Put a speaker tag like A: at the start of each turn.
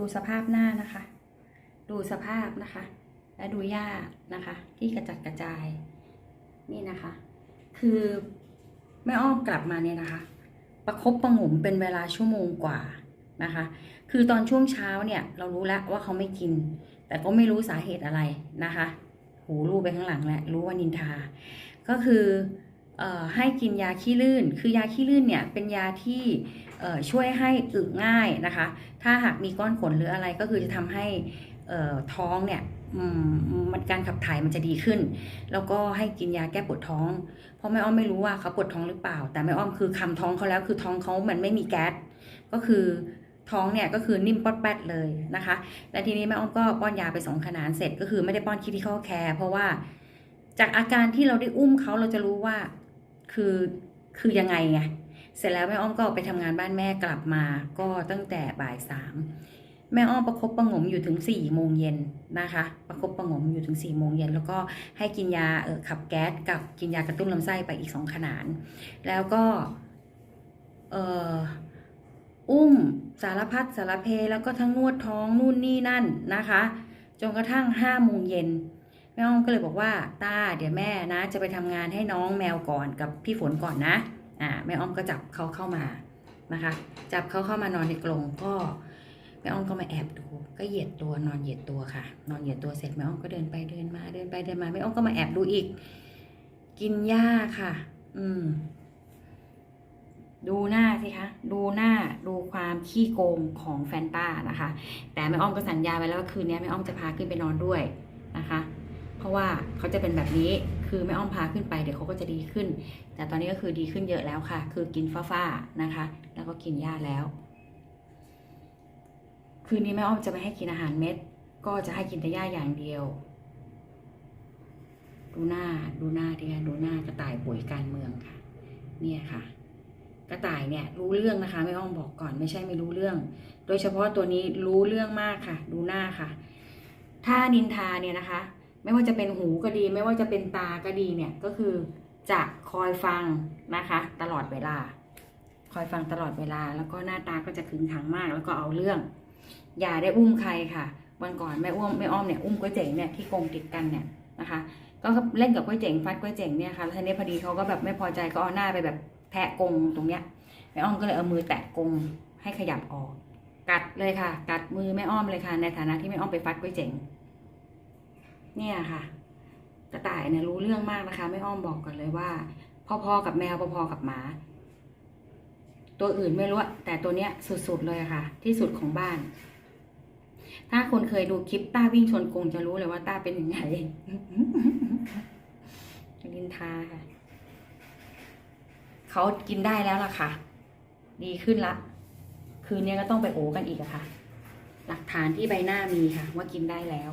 A: ดูสภาพหน้านะคะ ดูสภาพนะคะ และดูหญ้านะคะ ที่กระจัดกระจาย นี่นะคะ คือแม่อ้อมกลับมาเนี่ยนะคะ ประคบประงมเป็นเวลาชั่วโมงกว่านะคะ คือตอนช่วงเช้าเนี่ยเรารู้แล้วว่าเขาไม่กิน แต่ก็ไม่รู้สาเหตุอะไรนะคะ หูรูไปข้างหลังแล้วรู้ว่านินทา ก็คือออให้กินยาขี้ลื่น คือยาขี้ลื่นเนี่ยเป็นยาที่ ช่วยให้อึง่ายนะคะ ถ้าหากมีก้อนขนหรืออะไรก็คือจะทำให้ท้องเนี่ยมันการขับถ่ายมันจะดีขึ้น แล้วก็ให้กินยาแก้ปวดท้อง เพราะแม่อ้อมไม่รู้ว่าเขาปวดท้องหรือเปล่า แต่แม่อ้อมคือคำท้องเขาแล้วคือท้องเขามันไม่มีแก๊สก็คือท้องเนี่ยก็คือนิ่มป๊อดแป๊ดเลยนะคะและทีนี้แม่อ้อมก็ป้อนยาไปสองขนานเสร็จก็คือไม่ได้ป้อนคิดที่เขาแคร์เพราะว่าจากอาการที่เราได้อุ้มเขาเราจะรู้ว่าคือคือยังไงไง เสร็จแล้วแม่อ้อมก็ไปทำงานบ้านแม่กลับมา ก็ตั้งแต่บ่ายสามแม่อ้อมประคบประงมอยู่ถึงสี่โมงเย็นนะคะ ประคบประงมอยู่ถึงสี่โมงเย็นแล้วก็ให้กินยาเออขับแก๊สกับกินยากระตุ้นลำไส้ไปอีกสองขนานแล้วก็เอออุ้มสารพัดสารเพแล้วก็ทั้งนวดท้องนู่นนี่นั่นนะคะจนกระทั่งห้าโมงเย็นแม่อ้อมก็เลยบอกว่าตาเดี๋ยวแม่นะ จะไปทำงานให้น้องแมวก่อนกับพี่ฝนก่อนนะ อ่าแม่อ้อมก็จับเขาเข้ามานะคะ จับเขาเข้ามานอนในกรงก็แม่อ้อมก็มาแอบดู ก็เหยียดตัวนอนเหยียดตัวค่ะ นอนเหยียดตัวเสร็จแม่อ้อมก็เดินไปเดินมาเดินไปเดินมาแม่อ้อมก็มาแอบดูอีก กินหญ้าค่ะ อืม ดูหน้าสิคะ ดูหน้าดูความขี้โกงของแฟนต้านะคะ แต่แม่อ้อมก็สัญญาไว้แล้วว่าคืนนี้แม่อ้อมจะพาขึ้นไปนอนด้วยนะคะ เพราะว่าเขาจะเป็นแบบนี้คือแม่อ้อมพาขึ้นไปเดี๋ยวเขาก็จะดีขึ้น แต่ตอนนี้ก็คือดีขึ้นเยอะแล้วค่ะ คือกินฟ้าๆนะคะ แล้วก็กินหญ้าแล้ว คืนนี้แม่อ้อมจะไม่ให้กินอาหารเม็ด ก็จะให้กินแต่หญ้าอย่างเดียว ดูหน้าดูหน้าดิค่ะดูหน้ากระต่ายป่วยการเมืองค่ะ เนี่ยค่ะกระต่ายเนี่ยรู้เรื่องนะคะแม่อ้อมบอกก่อนไม่ใช่ไม่รู้เรื่อง โดยเฉพาะตัวนี้รู้เรื่องมากค่ะ ดูหน้าค่ะ ถ้านินทาเนี่ยนะคะ ไม่ว่าจะเป็นหูก็ดี ไม่ว่าจะเป็นตาก็ดีเนี่ยก็คือจะคอยฟังนะคะ ตลอดเวลา คอยฟังตลอดเวลา แล้วก็หน้าตาก็จะขึงขังมาก แล้วก็เอาเรื่อง อย่าได้อุ้มใครค่ะวันก่อนแม่อ้อมแม่อ้อมเนี่ยอุ้มก๋วยเจ๋งเนี่ยที่กงติดกันเนี่ยนะคะ ก็เล่นกับก๋วยเจ๋งฟัดก๋วยเจ๋งเนี่ยค่ะแล้วทีนี้พอดีเขาก็แบบไม่พอใจก็เอาหน้าไปแบบแทะกงตรงเนี้ยแม่อ้อมก็เลยเอามือแตะกงให้ขยับออก กัดเลยค่ะ กัดมือแม่อ้อมเลยค่ะ ในฐานะที่แม่อ้อมไปฟัดก๋วยเจ๋ง เนี่ยค่ะ กระต่ายเนี่ยรู้เรื่องมากนะคะ ไม่อ้อมบอกก่อนเลยว่า พอๆกับแมวพอๆกับหมา ตัวอื่นไม่รู้แต่ตัวเนี้ยสุดๆเลยค่ะ ที่สุดของบ้าน ถ้าคนเคยดูคลิปต้าวิ่งชนกงจะรู้เลยว่าต้าเป็นยังไงลินทาค่ะเขากินได้แล้วล่ะค่ะ ดีขึ้นละ คืนนี้ก็ต้องไปโอกันอีกอะค่ะ หลักฐานที่ใบหน้ามีค่ะ ว่ากินได้แล้ว